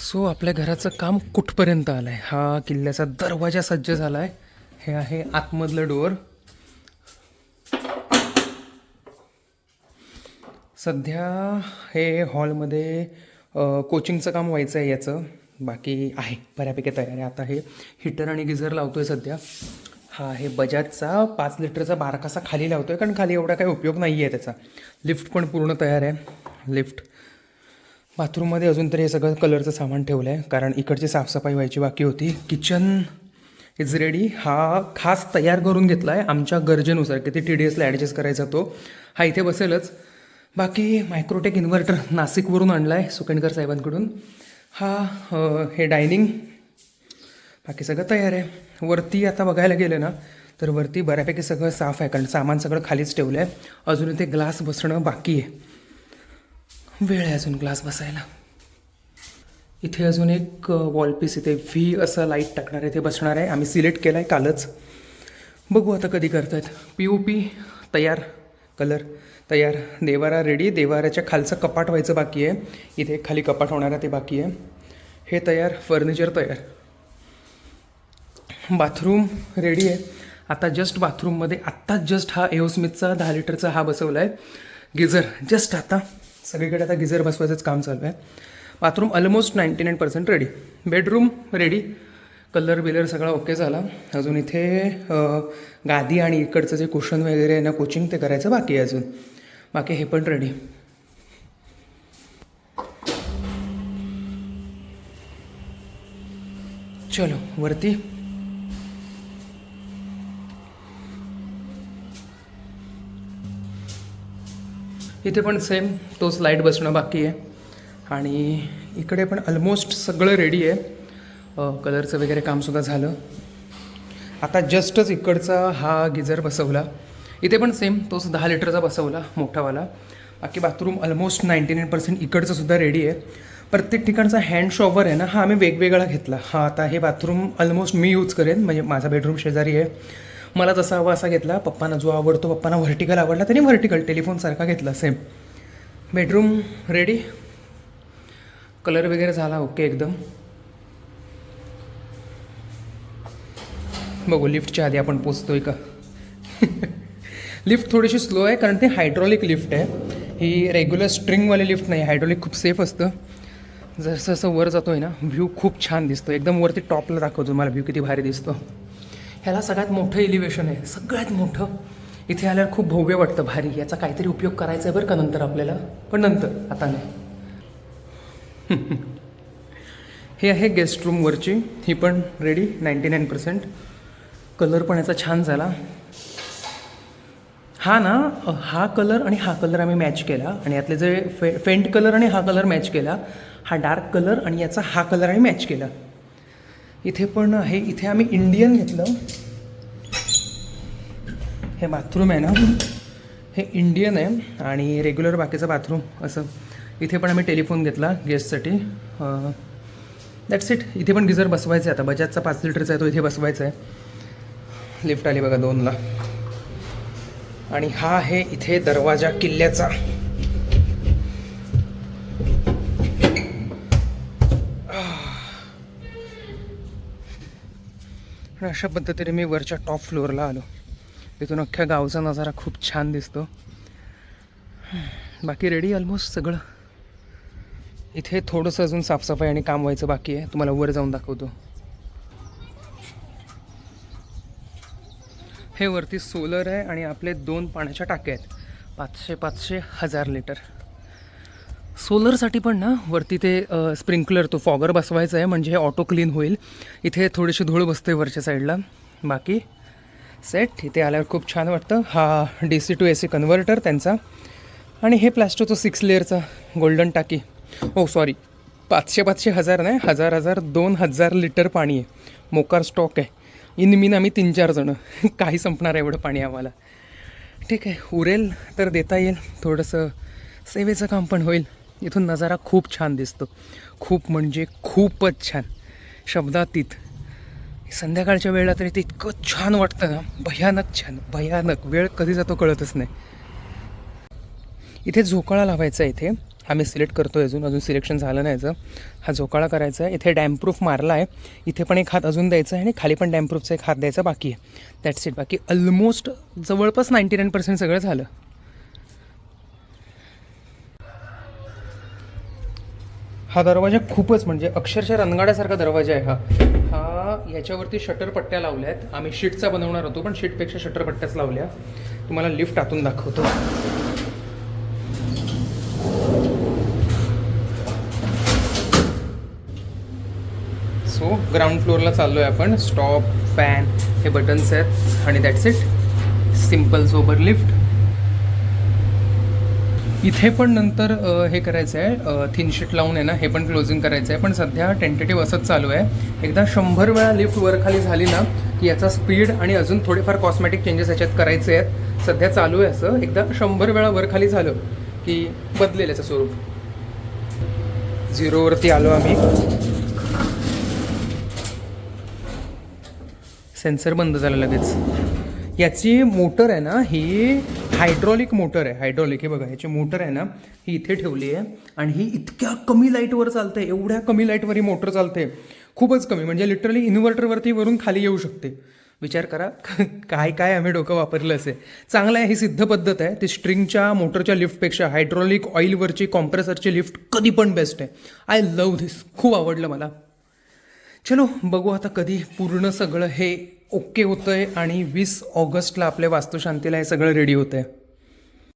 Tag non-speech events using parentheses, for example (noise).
So आपल्या घराचं काम कुठपर्यंत आलं आहे हा किल्ल्याचा दरवाजा सज्ज झाला आहे हे आहे आतमधलं डोअर. सध्या हे हॉलमध्ये कोचिंगचं काम व्हायचं आहे याचं. बाकी आहे बऱ्यापैकी तयारी आहे. आता हे हिटर आणि गिझर लावतो आहे सध्या. हा आहे बजाजचा पाच लिटरचा बारकासा खाली लावतो आहे कारण खाली एवढा काही उपयोग नाही आहे त्याचा. लिफ्ट पण पूर्ण तयार आहे. लिफ्ट बाथरूममध्ये अजून तरी हे सगळं कलरचं सामान ठेवलं आहे कारण इकडची साफसफाई व्हायची बाकी होती. किचन इज रेडी हा खास तयार करून घेतला आहे आमच्या गरजेनुसार किती टी डी एसला ॲडजस्ट करायचा तो. हा इथे बसेलच. बाकी मायक्रोटेक इन्व्हर्टर नाशिकवरून आणला आहे सुकणकर साहेबांकडून. हा हे डायनिंग बाकी सगळं तयार आहे. वरती आता बघायला गेलं ना तर वरती बऱ्यापैकी सगळं साफ आहे कारण सामान सगळं खालीच ठेवलं आहे अजून इथे ग्लास बसणं बाकी आहे. वेळ आहे अजून ग्लास बसायला. इथे अजून एक वॉलपीस इथे व्ही असं लाइट टाकणार आहे ते बसणार आहे. आम्ही सिलेक्ट केलं आहे कालच. बघू आता कधी करतायत. पी ओ पी तयार कलर तयार. देवारा रेडी देवाराच्या खालचं कपाट व्हायचं बाकी आहे. इथे खाली कपाट होणार आहे ते बाकी आहे. हे तयार फर्निचर तयार. बाथरूम रेडी आहे. आता जस्ट बाथरूममध्ये आत्ताच जस्ट हा एओस्मिथचा दहा लिटरचा हा बसवला आहे गिझर जस्ट आता. सगळीकडे आता गिझर बसवायचंच काम चालू आहे. Bathroom almost ninety nine percent ready bedroom ready colour बिलर सगळा ओके झाला. अजून इथे गादी आणि इकडचं जे कुशन वगैरे आहे ना कोचिंग ते करायचं बाकी आहे अजून. बाकी हे पण रेडी चलो वरती. इथे पण सेम तोच लाइट बसणं बाकी आहे. आणि इकडे पण ऑलमोस्ट सगळं रेडी आहे. कलरचं वगैरे कामसुद्धा झालं. आता जस्टच इकडचा हा गिझर बसवला. इथे पण सेम तोच दहा लिटरचा बसवला मोठावाला. बाकी bathroom almost ninety nine percent इकडचं सुद्धा रेडी आहे. प्रत्येक ठिकाणचा हँड शॉवर आहे ना हा आम्ही वेगवेगळा घेतला. हा आता हे बाथरूम ऑलमोस्ट मी यूज करेन म्हणजे माझा बेडरूम शेजारी आहे. मला जसा हवा असा घेतला. पप्पांना जो आवडतो पप्पांना व्हर्टिकल आवडला त्याने व्हर्टिकल टेलिफोनसारखा घेतला सेम बेडरूम रेडी कलर वगैरे झाला ओके एकदम. बघू लिफ्टच्या आधी आपण पोचतोय का? (laughs) लिफ्ट थोडीशी स्लो आहे कारण ती हायड्रॉलिक लिफ्ट आहे. ही रेग्युलर स्ट्रिंगवाली लिफ्ट नाही हायड्रॉलिक खूप सेफ असतं. जसं जसं वर जातोय ना व्ह्यू खूप छान दिसतो एकदम वरती टॉपला दाखवतो मला व्ह्यू किती भारी दिसतो. ह्याला सगळ्यात मोठं एलिव्हेशन आहे. सगळ्यात मोठं. इथे आल्यावर खूप भव्य वाटतं भारी. याचा काहीतरी उपयोग करायचा आहे बरं का नंतर आपल्याला? पण नंतर आता नाही. (laughs) हे आहे गेस्ट रूमवरची ही पण ready ninety nine percent colour पण याचा छान झाला. हा ना हा कलर आणि हा कलर आम्ही मॅच केला. आणि यातले जे फे फेंट कलर आणि हा कलर मॅच केला हा डार्क कलर आणि याचा हा कलर आणि मॅच केला. इथे पण आहे इथे आम्ही इंडियन घेतलं. हे बाथरूम आहे ना? हे इंडियन आहे आणि रेग्युलर बाकीचं बाथरूम असं. इथे पण आम्ही टेलिफोन घेतला गेस्टसाठी दॅट्स इट इथे पण गिझर बसवायचं आहे आता. बजाजचा पाच लिटरचा आहे तो इथे बसवायचा आहे. लिफ्ट आली बघा दोनला. आणि हा आहे इथे दरवाजा किल्ल्याचा. आणि अशा पद्धतीने मी वरच्या टॉप फ्लोअरला आलो. तिथून अख्ख्या गावचा नजारा खूप छान दिसतो. बाकी रेडी ऑलमोस्ट सगळं. इथे थोडंसं अजून साफसफाई आणि काम व्हायचं बाकी आहे. तुम्हाला वर जाऊन दाखवतो. हे वरती सोलर आहे आणि आपले दोन पाण्याच्या टाक्या आहेत. पाचशे पाचशे हजार लिटर सोलरसाठी पण ना वरती ते स्प्रिंकलर तो फॉगर बसवायचा आहे म्हणजे हे ऑटो क्लीन होईल. इथे थोडीशी धूळ बसते वरच्या साईडला. बाकी सेट. इथे आल्यावर खूप छान वाटतं. हा D C to A C converter त्यांचा. आणि हे प्लॅस्टोचं सिक्स लेअरचा गोल्डन टाकी. Oh, हो सॉरी पाचशे पाचशे हजार नाही हजार हजार दोन हजार लिटर पाणी आहे. मोकार स्टॉक आहे. इन मीन आम्ही तीन चार जणं. (laughs) काही संपणार आहे एवढं पाणी आम्हाला. ठीक आहे उरेल तर देता येईल. थोडंसं सेवेचं काम पण होईल. इथून नजारा खूप छान दिसतो. खूप म्हणजे खूपच छान. शब्दातीत संध्याकाळच्या वेळेला तरी ते इतकं छान वाटतं ना. भयानक छान भयानक. वेळ कधी जातो कळतच नाही. इथे झोकाळा लावायचा आहे इथे. हा मी सिलेक्ट करतो आहे अजून. अजून सिलेक्शन झालं नाही याचं. हा झोकाळा करायचा आहे. इथे डॅम्प्रूफ मारला आहे इथे पण एक हात अजून द्यायचा आहे आणि खाली पण डॅम्प्रूफचा एक हात द्यायचा बाकी आहे. दॅट्स इट बाकी ऑलमोस्ट जवळपास नाईंटी नाईन पर्सेंट सगळं झालं. हा दरवाजा खूपच म्हणजे अक्षरशः रणगाड्यासारखा दरवाजा आहे हा. हा याच्यावरती शटर पट्ट्या लावल्या आहेत आम्ही शीटचा बनवणार होतो पण शीटपेक्षा शटर पट्ट्याच लावल्या. तुम्हाला लिफ्ट आतून दाखवतो. सो ग्राउंड फ्लोअरला चाललो आहे आपण. स्टॉप फॅन हे बटन्स आहेत. आणि that's it simple sober lift इथे पण नंतर हे करायचं आहे थिन शीट लावून आहे ना हे पण क्लोजिंग करायचं आहे पण सध्या टेंटेटिव्ह असंच चालू आहे. एकदा शंभर वेळा लिफ्ट वर खाली झाली ना की याचा स्पीड आणि अजून थोडेफार कॉस्मॅटिक चेंजेस याच्यात करायचे आहेत. सध्या चालू आहे असं. एकदा शंभर वेळा वर खाली झालं की बदलेल याचं स्वरूप. झिरोवरती आलो आम्ही. सेन्सर बंद झाला लगेच. याची मोटर आहे ना ही हायड्रॉलिक मोटर आहे. हायड्रॉलिक हे बघा ह्याची मोटर आहे ना ही इथे ठेवली आहे आणि ही इतक्या कमी लाईटवर चालते एवढ्या कमी लाईटवर ही मोटर चालते खूपच कमी म्हणजे लिटरली इन्व्हर्टरवरती वरून खाली येऊ शकते. विचार करा (laughs) काय काय आम्ही डोकं वापरलं असे. चांगलं आहे ही सिद्ध पद्धत आहे. ती स्ट्रिंगच्या मोटरच्या लिफ्टपेक्षा हायड्रॉलिक ऑइलवरची कॉम्प्रेसरची लिफ्ट कधी पण बेस्ट आहे. आय लव्ह धिस खूप आवडलं मला. चलो बघू आता कधी पूर्ण सगळं हे ओके होतं आहे आणि वीस ऑगस्टला आपल्या वास्तुशांतीला हे सगळं रेडी होतं आहे